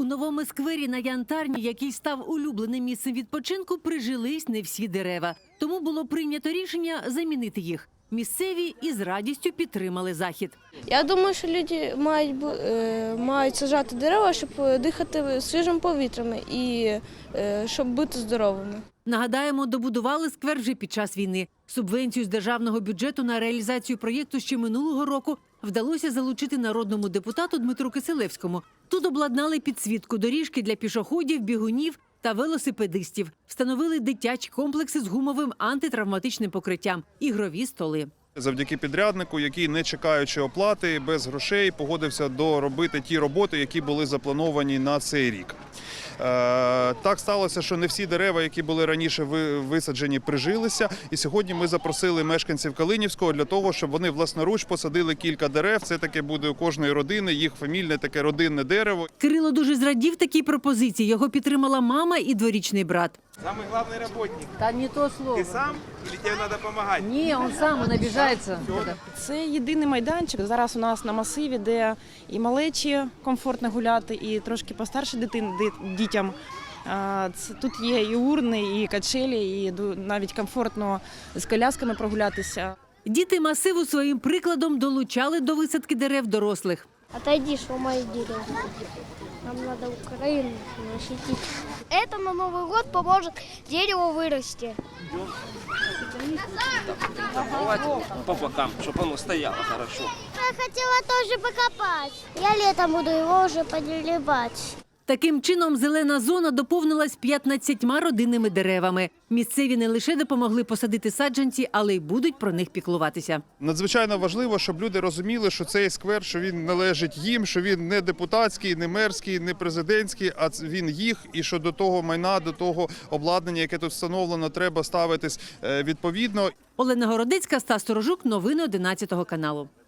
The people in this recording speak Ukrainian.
У новому сквері на Янтарні, який став улюбленим місцем відпочинку, прижились не всі дерева. Тому було прийнято рішення замінити їх. Місцеві із радістю підтримали захід. Я думаю, що люди мають, е, мають саджати дерева, щоб е, дихати свіжим повітрям і е, щоб бути здоровими. Нагадаємо, добудували сквер вже під час війни. Субвенцію з державного бюджету на реалізацію проєкту ще минулого року вдалося залучити народному депутату Дмитру Киселевському. Тут обладнали підсвітку доріжки для пішоходів, бігунів та велосипедистів. Встановили дитячі комплекси з гумовим антитравматичним покриттям, ігрові столи. Завдяки підряднику, який, не чекаючи оплати, без грошей, погодився доробити ті роботи, які були заплановані на цей рік. Е, Так сталося, що не всі дерева, які були раніше ви- висаджені, прижилися. І сьогодні ми запросили мешканців Калинівського для того, щоб вони власноруч посадили кілька дерев. Це таке буде у кожної родини, їх фамільне таке родинне дерево. Кирило дуже зрадів такій пропозиції. Його підтримала мама і дворічний брат. Самый главный работник. Да не то слово. Ты сам или тебе надо помогать? Не, он сам, он обижается. Це єдиний майданчик зараз у нас на масиві, де і малечі комфортно гуляти, і трошки постарше дитин, ди- дітям. А, це- Тут є і урни, і качелі, і ду- навіть комфортно з колясками прогулятися. Діти масиву своїм прикладом долучали до висадки дерев дорослих. Отойди, що мої дерева. Нам треба Україну защитити. Это на Новый год поможет дереву вырасти. По бокам, чтобы оно стояло хорошо. Я хотела тоже покопать. Я летом буду его уже поделебать. Таким чином, зелена зона доповнилась 15 родинними деревами. Місцеві не лише допомогли посадити саджанці, але й будуть про них піклуватися. Надзвичайно важливо, щоб люди розуміли, що цей сквер, що він належить їм, що він не депутатський, не мерський, не президентський, а він їх, і що до того майна, до того обладнання, яке тут встановлено, треба ставитись е, відповідно. Олена Городецька, Стас Сторожук, новини 11 каналу.